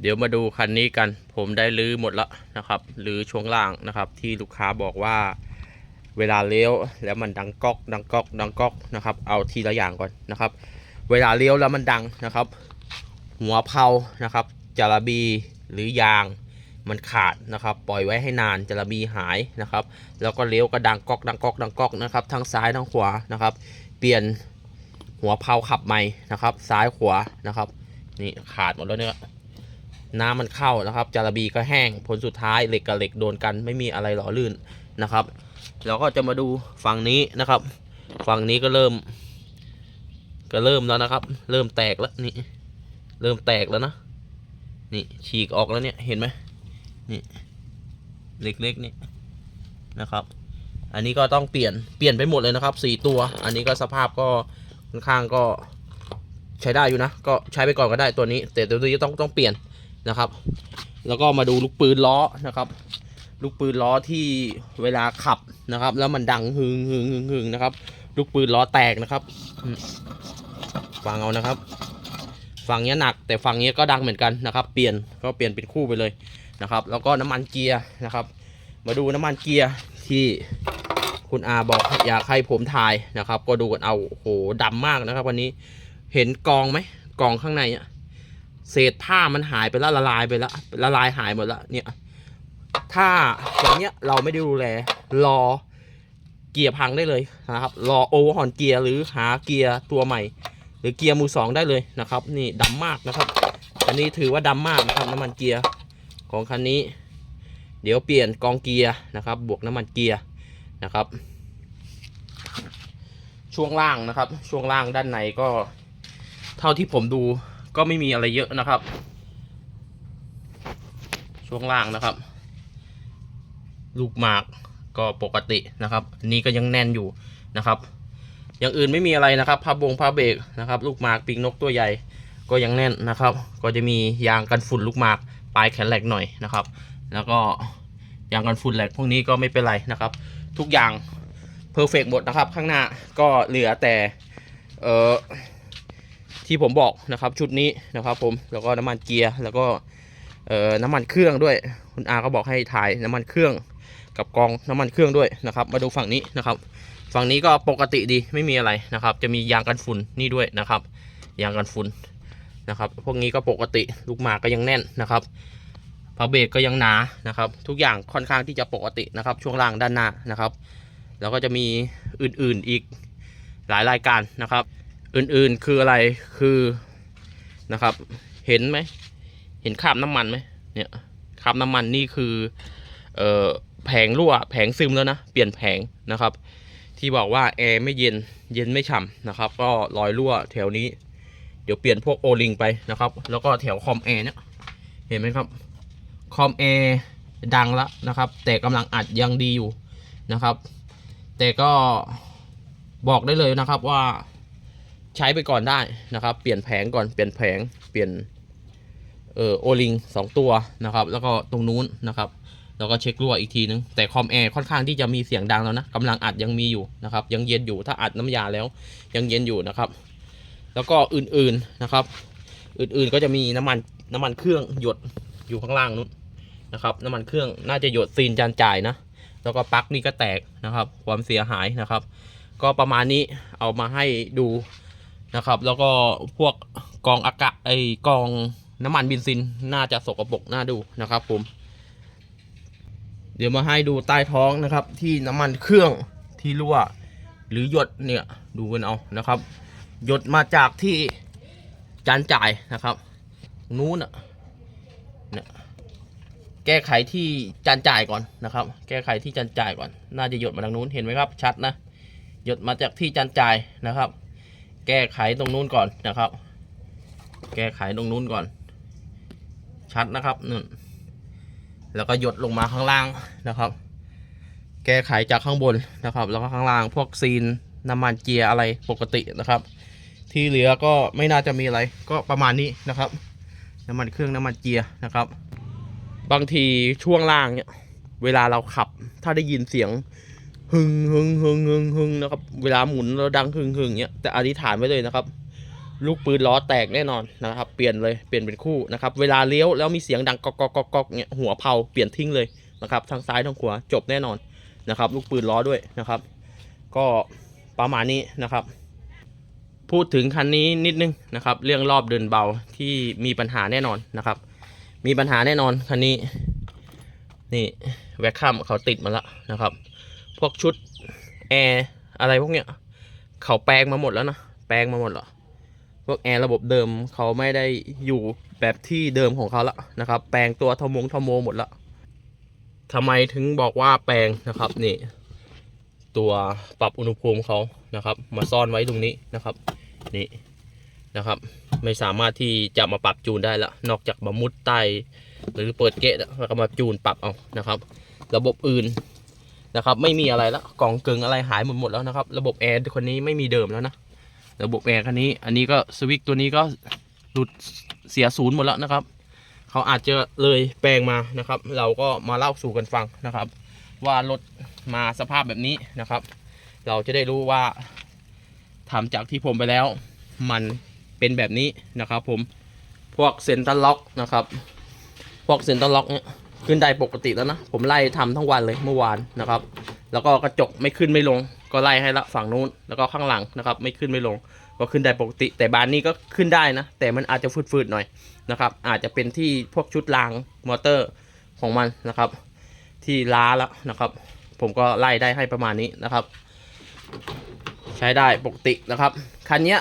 เดี๋ยวมาดูคันนี้กัน ผมได้ลื้อหมดแล้วนะครับลื้อช่วงล่างนะครับ ที่ลูกค้าบอกว่าเวลาเลี้ยวแล้วมันดังก๊อกดังก๊อกดังก๊อกนะครับ เอาทีละอย่างก่อนนะครับ เวลาเลี้ยวแล้วมันดังนะครับ หัวเพลานะครับจาระบีหรือยางมันขาดนะครับ ปล่อยไว้ให้นานจาระบีหายนะครับ แล้วก็เลี้ยวก็ดังก๊อกดังก๊อกดังก๊อกนะครับทั้งซ้ายทั้งขวานะครับ เปลี่ยนหัวเพลาขับใหม่นะครับ ซ้ายขวานะครับ นี่ขาดหมดแล้วเนี่ย น้ำมันเข้านะครับจาระบีก็แห้งผลสุดท้ายเหล็กกับเหล็กโดนกันไม่มีอะไรหล่อลื่นนะครับแล้วก็จะมาดูฝั่งนี้นะครับ ฝั่งนี้ก็เริ่ม ก็เริ่มแล้วนะครับ เริ่มแตกแล้วนี่เริ่มแตกแล้วนะนี่ฉีกออกแล้วเนี่ยเห็นไหมนี่เล็กๆนี่นะครับ อันนี้ก็ต้องเปลี่ยนเปลี่ยนไปหมดเลยนะครับสี่ตัว อันนี้ก็สภาพก็ค่อนข้างก็ใช้ได้อยู่นะ ก็ใช้ไปก่อนก็ได้ตัวนี้ แต่ตัวนี้ต้องต้องเปลี่ยน นะครับ แล้วก็มาดูลูกปืนล้อนะครับ ลูกปืนล้อที่เวลาขับนะครับ แล้วมันดังหึงหึงหึงหึงนะครับ ลูกปืนล้อแตกนะครับฟังเอานะครับฝั่งนี้หนักแต่ฝั่งนี้ก็ดังเหมือนกันนะครับ เปลี่ยนก็เปลี่ยนเป็นคู่ไปเลยนะครับ แล้วก็น้ำมันเกียร์นะครับ มาดูน้ำมันเกียร์ที่คุณอาบอกอยากให้ผมถ่ายนะครับ ก็ดูกันเอาโหดำมากนะครับ วันนี้เห็นกองไหมกองข้างในอะ เศษผ้ามันหายไปแล้วละลายไปแล้วละลายหายหมดแล้วเนี่ย ถ้าอย่างเนี้ยเราไม่ได้ดูแลรอเกียร์พังได้เลยนะครับ รอโอเวอร์ฮอนเกียร์หรือหาเกียร์ตัวใหม่ หรือเกียร์มือสองได้เลยนะครับ นี่ดำมากนะครับ อันนี้ถือว่าดำมากนะครับน้ำมันเกียร์ของคันนี้ เดี๋ยวเปลี่ยนกองเกียร์นะครับ บวกน้ำมันเกียร์นะครับ ช่วงล่างนะครับ ช่วงล่างด้านในก็เท่าที่ผมดู ก็ไม่มีอะไรเยอะนะครับ ช่วงล่างนะครับ ลูกหมากก็ปกตินะครับอันนี้ก็ยังแน่นอยู่นะครับ อย่างอื่นไม่มีอะไรนะครับผ้าบงผ้าเบรกนะครับ ลูกหมากปีกนกตัวใหญ่ก็ยังแน่นนะครับ ก็จะมียางกันฝุ่นลูกหมากปลายแขนแหลกหน่อยนะครับ แล้วก็ยางกันฝุ่นแหลกพวกนี้ก็ไม่เป็นไรนะครับ ทุกอย่างเพอร์เฟกหมดนะครับ ข้างหน้าก็เหลือแต่เออ ที่ผมบอกนะครับชุดนี้นะครับผมแล้วก็น้ำมันเกียร์แล้วก็เอ่อน้ำมันเครื่องด้วยคุณอาก็บอกให้ถ่ายน้ำมันเครื่องกับกองน้ำมันเครื่องด้วยนะครับ มาดูฝั่งนี้นะครับ ฝั่งนี้ก็ปกติดีไม่มีอะไรนะครับ จะมียางกันฝุ่นนี่ด้วยนะครับ ยางกันฝุ่นนะครับ พวกนี้ก็ปกติลูกหมากก็ยังแน่นนะครับพาเบรกก็ยังหนานะครับ ทุกอย่างค่อนข้างที่จะปกตินะครับ ช่วงล่างด้านหน้านะครับ แล้วก็จะมีอื่นๆอีกหลายรายการนะครับ อื่นๆคืออะไรคือนะครับ เห็นไหมเห็นคราบน้ำมันไหมเนี่ยคราบน้ำมันนี่คือเอ่อแผงรั่วแผงซึมแล้วนะเปลี่ยนแผงนะครับ ที่บอกว่าแอร์ไม่เย็นเย็นไม่ฉ่ำนะครับ ก็รอยรั่วแถวนี้ เดี๋ยวเปลี่ยนพวกโอลิงไปนะครับ แล้วก็แถวคอมแอร์เนี่ยเห็นไหมครับคอมแอร์ดังแล้วนะครับ แต่กำลังอัดยังดีอยู่นะครับ แต่ก็บอกได้เลยนะครับว่า ใช้ไปก่อนได้นะครับ เปลี่ยนแผงก่อนเปลี่ยนแผงเปลี่ยนเออโอลิงสองตัวนะครับ แล้วก็ตรงนู้นนะครับแล้วก็เช็ครั่วอีกทีนึง แต่คอมแอร์ค่อนข้างที่จะมีเสียงดังแล้วนะกำลังอัดยังมีอยู่นะครับ ยังเย็นอยู่ถ้าอัดน้ำยาแล้วยังเย็นอยู่นะครับ แล้วก็อื่นๆนะครับ อื่นๆก็จะมีน้ำมันน้ำมันเครื่องหยดอยู่ข้างล่างนู้นนะครับ น้ำมันเครื่องน่าจะหยดซีนจานจ่ายนะแล้วก็ปลั๊กนี่ก็แตกนะครับ ความเสียหายนะครับ ก็ประมาณนี้เอามาให้ดู นะครับ แล้วก็พวกกองอากาศไอกองน้ำมันเบนซินน่าจะสกปรกน่าดูนะครับผม เดี๋ยวมาให้ดูใต้ท้องนะครับ ที่น้ำมันเครื่องที่รั่ว หรือหยดเนี่ยดูกันเอานะครับ หยดมาจากที่จานจ่ายนะครับ นู้นอะเนี่ยแก้ไขที่จานจ่ายก่อนนะครับ แก้ไขที่จานจ่ายก่อน น่าจะหยดมาทางนู้นเห็นไหมครับ ชัดนะหยดมาจากที่จานจ่ายนะครับ แก้ไขตรงนู้นก่อนนะครับ แก้ไขตรงนู้นก่อน ชัดนะครับนู่นแล้วก็หยดลงมาข้างล่างนะครับ แก้ไขจากข้างบนนะครับ แล้วก็ข้างล่างพวกซีนน้ำมันเกียร์อะไรปกตินะครับ ที่เหลือก็ไม่น่าจะมีอะไรก็ประมาณนี้นะครับ น้ำมันเครื่องน้ำมันเกียร์นะครับ บางทีช่วงล่างเนี่ยเวลาเราขับ ถ้าได้ยินเสียง หึงหึงหึงหึงหึงนะครับ เวลาหมุนเราดังหึงหึงเนี่ยแต่อธิษฐานไว้เลยนะครับ ลูกปืนล้อแตกแน่นอนนะครับ เปลี่ยนเลยเปลี่ยนเป็นคู่นะครับ เวลาเลี้ยวแล้วมีเสียงดังก๊อกก๊อกก๊อกก๊อกเนี่ยหัวเผาเปลี่ยนทิ้งเลยนะครับทางซ้ายทางขวาจบแน่นอนนะครับ ลูกปืนล้อด้วยนะครับ ก็ประมาณนี้นะครับ พูดถึงคันนี้นิดนึงนะครับ เรื่องรอบเดินเบาที่มีปัญหาแน่นอนนะครับ มีปัญหาแน่นอนคันนี้ นี่แวคคัมเขาติดมาแล้วนะครับ พวกชุดแอร์อะไรพวกเนี้ยเขาแปลงมาหมดแล้วนะแปลงมาหมดแล้วพวกแอร์ระบบเดิมเขาไม่ได้อยู่แบบที่เดิมของเขาแล้วนะครับ แปลงตัวทมงทโมหมดล้วทำไมถึงบอกว่าแปลงนะครับนี่ ตัวปรับอุณหภูมิเขานะครับ มาซ่อนไว้ตรงนี้นะครับ นี่นะครับ ไม่สามารถที่จะมาปรับจูนได้ละนอกจากมามุดใต้หรือเปิดเกะแล้วก็มาจูนปรับเอานะครับ ระบบอื่น นะครับไม่มีอะไรแล้วกล่องเกึงอะไรหายหมดหมดแล้วนะครับ ระบบแอร์คนนี้ไม่มีเดิมแล้วนะระบบแอร์คันนี้ อันนี้ก็สวิตตัวนี้ก็หลุดเสียศูนย์หมดแล้วนะครับเขาอาจจะเลยแปลงมานะครับ เราก็มาเล่าสู่กันฟังนะครับ ว่ารถมาสภาพแบบนี้นะครับ เราจะได้รู้ว่าทำจากที่ผมไปแล้ว มันเป็นแบบนี้นะครับ ผมพวกเซ็นเตอร์ล็อกนะครับ พวกเซ็นเตอร์ล็อกเนี่ย ขึ้นได้ปกติแล้วนะ ผมไล่ทำทั้งวันเลยเมื่อวานนะครับ แล้วก็กระจกไม่ขึ้นไม่ลง ก็ไล่ให้ละฝั่งนู้นแล้วก็ข้างหลังนะครับไม่ขึ้นไม่ลง ก็ขึ้นได้ปกติ แต่บานนี้ก็ขึ้นได้นะ แต่มันอาจจะฟืดๆหน่อยนะครับ อาจจะเป็นที่พวกชุดรางมอเตอร์ของมันนะครับ ที่ล้าแล้วนะครับ ผมก็ไล่ได้ให้ประมาณนี้นะครับ ใช้ได้ปกตินะครับคันนี้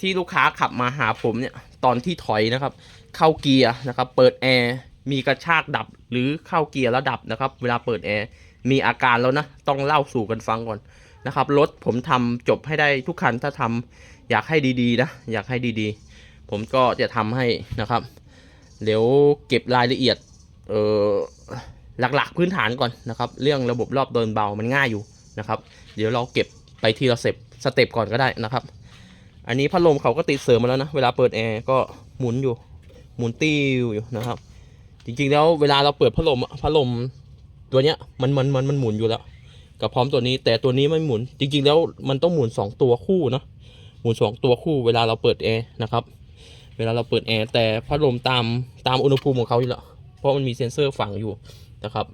ที่ลูกค้าขับมาหาผมเนี่ยตอนที่ถอยนะครับ เข้าเกียร์นะครับ เปิดแอร์ มีกระชากดับหรือเข้าเกียร์แล้วดับนะครับ เวลาเปิดแอร์มีอาการแล้วนะ ต้องเล่าสู่กันฟังก่อนนะครับรถผมทำจบให้ได้ทุกคันถ้าทำอยากให้ดีๆนะอยากให้ดีๆ ผมก็จะทำให้นะครับ เดี๋ยวเก็บรายละเอียดเออหลักๆพื้นฐานก่อนนะครับ เรื่องระบบรอบเดินเบามันง่ายอยู่นะครับ เดี๋ยวเราเก็บไปทีละสเต็ปสเต็ปก่อนก็ได้นะครับ อันนี้พัดลมเขาก็ติดเสริมมาแล้วนะ เวลาเปิดแอร์ก็หมุนอยู่ หมุนติ้วอยู่นะครับ จริงๆแล้วเวลาเราเปิดพัดลมพัดลมตัวเนี้ยมันมันมันมันหมุนอยู่แล้วกับพร้อมตัวนี้แต่ตัวนี้ไม่หมุน จริง ๆ แล้วมันต้องหมุนสองตัวคู่เนอะหมุนสองตัวคู่ เวลาเราเปิดแอร์นะครับ เวลาเราเปิดแอร์แต่พัดลมตามตามอุณหภูมิของเขาอยู่แล้วเพราะมันมีเซ็นเซอร์ฝังอยู่นะครับ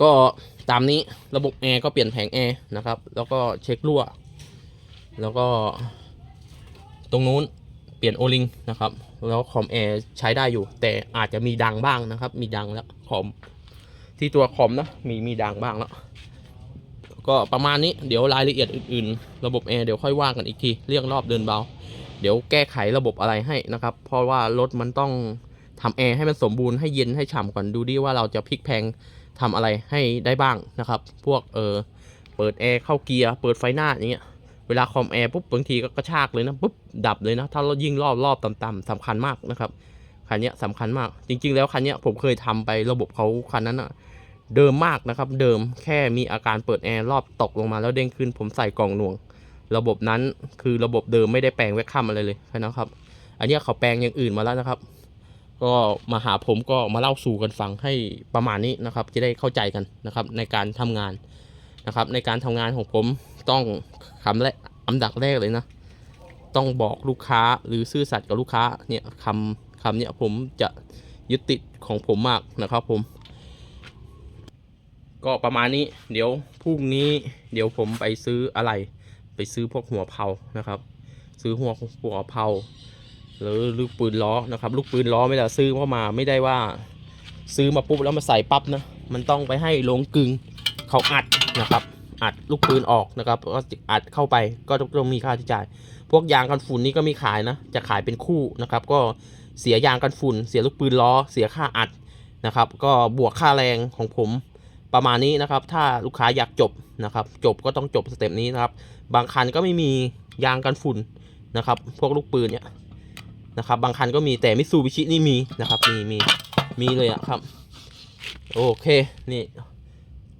ก็ตามนี้ระบบแอร์ก็เปลี่ยนแผงแอร์นะครับ แล้วก็เช็ครั่ว แล้วก็ตรงนู้น ลี่ยนโอลิงนะครับ แล้วคอมแอร์ใช้ได้อยู่ แต่อาจจะมีดังบ้างนะครับ มีดังแล้วคอมที่ตัวคอมนะมีมีดังบ้างแล้ว ก็ประมาณนี้เดี๋ยวรายละเอียดอื่น ๆ ระบบแอร์เดี๋ยวค่อยว่ากันอีกทีเรื่องรอบเดินเบา เดี๋ยวแก้ไขระบบอะไรให้นะครับ เพราะว่ารถมันต้องทำแอร์ให้มันสมบูรณ์ให้เย็นให้ฉ่ำก่อนดูดิว่าเราจะพลิกแพงทำอะไรให้ได้บ้างนะครับ พวกเออเปิดแอร์เข้าเกียร์เปิดไฟหน้าอย่างเงี้ย เวลาคอมแอร์ปุ๊บบางทีก็กระชากเลยนะปุ๊บดับเลยนะ ถ้าเรายิ่งรอบรอบต่ำๆสำคัญมากนะครับคันนี้ยสำคัญมาก จริง ๆ แล้วคันนี้ผมเคยทำไประบบเขาคันนั้นอะเดิมมากนะครับ เดิมแค่มีอาการเปิดแอร์รอบตกลงมาแล้วเด้งขึ้น ผมใส่กล่องหน่วง ระบบนั้นคือระบบเดิมไม่ได้แปลงแวคคัมอะไรเลยนะครับ อันนี้เขาแปลงอย่างอื่นมาแล้วนะครับ ก็มาหาผมก็มาเล่าสู่กันฟังให้ประมาณนี้นะครับ จะได้เข้าใจกันนะครับในการทำงานนะครับ ในการทำงานของผมต้อง คำแรกอันดับแรกเลยนะ ต้องบอกลูกค้าหรือซื่อสัตย์กับลูกค้าเนี่ยคำคำเนี่ยผมจะยึดติดของผมมากนะครับผม ก็ประมาณนี้ เดี๋ยวพรุ่งนี้เดี๋ยวผมไปซื้ออะไร ไปซื้อพวกหัวเผานะครับ ซื้อหัวหัวเผาหรือลูกปืนล้อนะครับ ลูกปืนล้อไม่ได้ซื้อเข้ามาไม่ได้ว่าซื้อมาปุ๊บแล้วมาใส่ปั๊บนะ มันต้องไปให้โรงกึงเขาอัดนะครับ อัดลูกปืนออกนะครับก็อัดเข้าไปก็ต้องมีค่าใช้จ่าย พวกยางกันฝุ่นนี่ก็มีขายนะ จะขายเป็นคู่นะครับ ก็เสียยางกันฝุ่น เสียลูกปืนล้อ เสียค่าอัดนะครับ ก็บวกค่าแรงของผมประมาณนี้นะครับ ถ้าลูกค้าอยากจบนะครับ จบก็ต้องจบสเต็ปนี้นะครับ บางคันก็ไม่มียางกันฝุ่นนะครับ พวกลูกปืนเนี่ยนะครับ บางคันก็มีแต่มิซูบิชินี่มีนะครับ มีมีมีเลยอะครับ โอเค นี่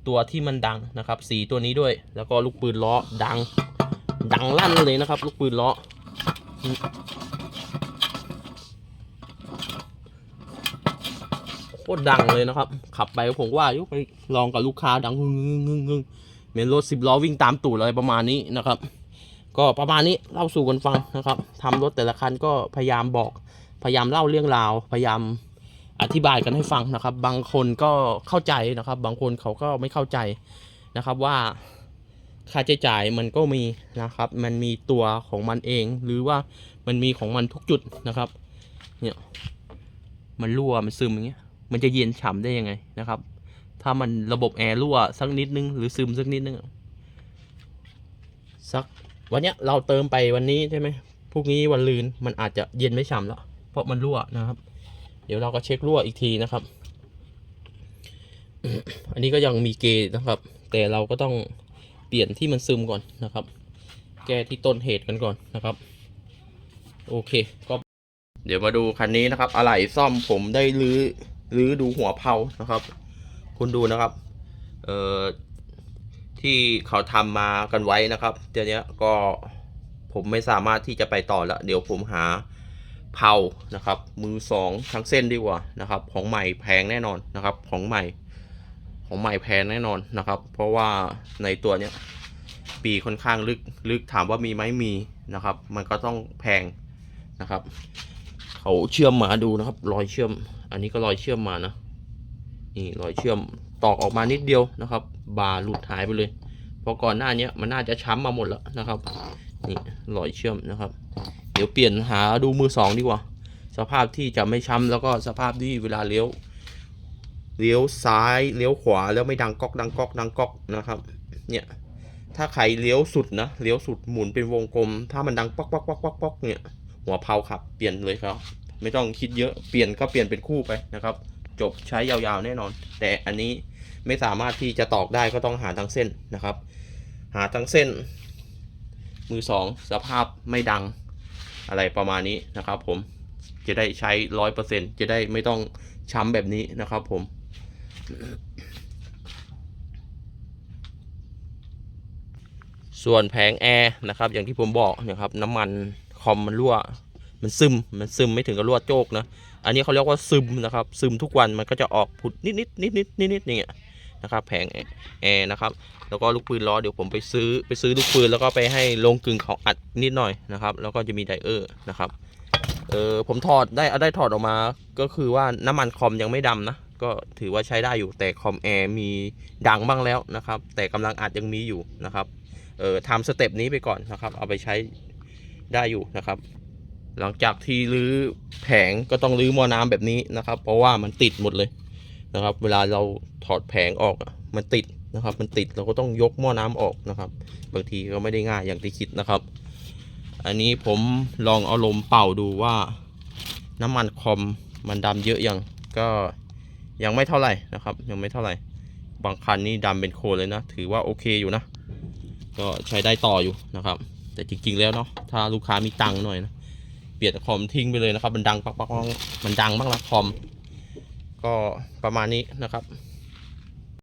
ตัวที่มันดังนะครับ สีตัวนี้ด้วย แล้วก็ลูกปืนล้อดัง ดังลั่นเลยนะครับ ลูกปืนล้อโคตรดังเลยนะครับ ขับไปผมว่ายุไปลองกับลูกค้าดังงึงงึงงึงงึงเหมือนรถสิบล้อวิ่งตามตูดอะไรประมาณนี้นะครับ ก็ประมาณนี้เล่าสู่กันฟังนะครับทำรถแต่ละคันก็พยายามบอก พยายามเล่าเรื่องราว พยายาม อธิบายกันให้ฟังนะครับ บางคนก็เข้าใจนะครับ บางคนเขาก็ไม่เข้าใจนะครับว่าค่าใช้จ่ายมันก็มีนะครับ มันมีตัวของมันเอง หรือว่ามันมีของมันทุกจุดนะครับ เนี่ยมันรั่วมันซึมอย่างเงี้ย มันจะเย็นฉ่ำได้ยังไงนะครับ ถ้ามันระบบแอร์รั่วสักนิดนึงหรือซึมสักนิดนึงสักวันเนี้ยเราเติมไปวันนี้ใช่ไหมพรุ่งนี้วันลืนมันอาจจะเย็นไม่ฉ่ำแล้ว เพราะมันรั่วนะครับ เดี๋ยวเราก็เช็ครั่วอีกทีนะครับ อันนี้ก็ยังมีเกจนะครับ แต่เราก็ต้องเปลี่ยนที่มันซึมก่อนนะครับ แก้ที่ต้นเหตุกันก่อนนะครับ โอเคก็เดี๋ยวมาดูคันนี้นะครับ อะไหล่ซ่อมผมได้รื้อรื้อดูหัวเพานะครับ คุณดูนะครับ เอ่อที่เขาทำมากันไว้นะครับเดี๋ยวนี้ก็ผมไม่สามารถที่จะไปต่อแล้ว เดี๋ยวผมหา เผานะครับมือสองทั้งเส้นดีกว่านะครับของใหม่แพงแน่นอนนะครับของใหม่ของใหม่แพงแน่นอนนะครับ เพราะว่าในตัวเนี้ยปีค่อนข้างลึกลึกถามว่ามีไหมมีนะครับ มันก็ต้องแพงนะครับ เขาเชื่อมมาดูนะครับรอยเชื่อม อันนี้ก็รอยเชื่อมมานะนี่รอยเชื่อมตอกออกมานิดเดียวนะครับ บาหลุดหายไปเลยเพราะก่อนหน้าเนี้ยมันน่าจะช้ำมาหมดแล้วนะครับนี่รอยเชื่อมนะครับ เดี๋ยวเปลี่ยนหาดูมือสองดีกว่า สภาพที่จะไม่ช้ำแล้วก็สภาพที่เวลาเลี้ยว เลี้ยวซ้ายเลี้ยวขวาแล้วไม่ดังก๊อกดังก๊อกดังก๊อกนะครับ เนี่ยถ้าใครเลี้ยวสุดนะเลี้ยวสุดหมุนเป็นวงกลม ถ้ามันดังป๊อกป๊อกป๊อกป๊อกป๊อกเนี่ย หัวเพาขับเปลี่ยนเลยครับ ไม่ต้องคิดเยอะเปลี่ยนก็เปลี่ยนเป็นคู่ไปนะครับ จบใช้ยาวๆแน่นอน แต่อันนี้ไม่สามารถที่จะตอกได้ก็ต้องหาทั้งเส้นนะครับ หาทั้งเส้น มือสองสภาพไม่ดัง อะไรประมาณนี้นะครับผมจะได้ใช้ร้อยเปอร์เซ็นจะได้ไม่ต้องช้ำแบบนี้นะครับผมส่วนแผงแอร์นะครับ อย่างที่ผมบอกนะครับ น้ำมันคอมมันรั่ว มันซึมมันซึมไม่ถึงกับรั่วโจกนะ อันนี้เขาเรียกว่าซึมนะครับ ซึมทุกวันมันก็จะออกผุดนิดนิดนิดนิดนิดนิดอย่างเงี้ย นะครับแผงแอร์นะครับแล้วก็ลูกปืนล้อเดี๋ยวผมไปซื้อไปซื้อลูกปืนแล้วก็ไปให้ลงกึ่งเขาอัดนิดหน่อยนะครับ แล้วก็จะมีไดเออร์นะครับเออผมถอดได้ได้ถอดออกมาก็คือว่าน้ำมันคอมยังไม่ดำนะก็ถือว่าใช้ได้อยู่แต่คอมแอร์มีดังบ้างแล้วนะครับ แต่กำลังอัดยังมีอยู่นะครับเออทำสเต็ปนี้ไปก่อนนะครับ เอาไปใช้ได้อยู่นะครับ หลังจากที่รื้อแผงก็ต้องรื้อมอน้ำแบบนี้นะครับ เพราะว่ามันติดหมดเลย นะครับ เวลาเราถอดแผงออกมันติดนะครับ มันติดเราก็ต้องยกหม้อน้ำออกนะครับ บางทีก็ไม่ได้ง่ายอย่างที่คิดนะครับ อันนี้ผมลองเอาลมเป่าดูว่า น้ำมันคอมมันดำเยอะยังก็ยังไม่เท่าไหร่นะครับ ยังไม่เท่าไหร่ บางคันนี่ดำเป็นโคลนเลยนะ ถือว่าโอเคอยู่นะ ก็ใช้ได้ต่ออยู่นะครับ แต่จริงๆแล้วเนาะถ้าลูกค้ามีตังค์หน่อยนะเปลี่ยนคอมทิ้งไปเลยนะครับ มันดังปักปักมันดังมากนะคอม ก็ประมาณนี้นะครับ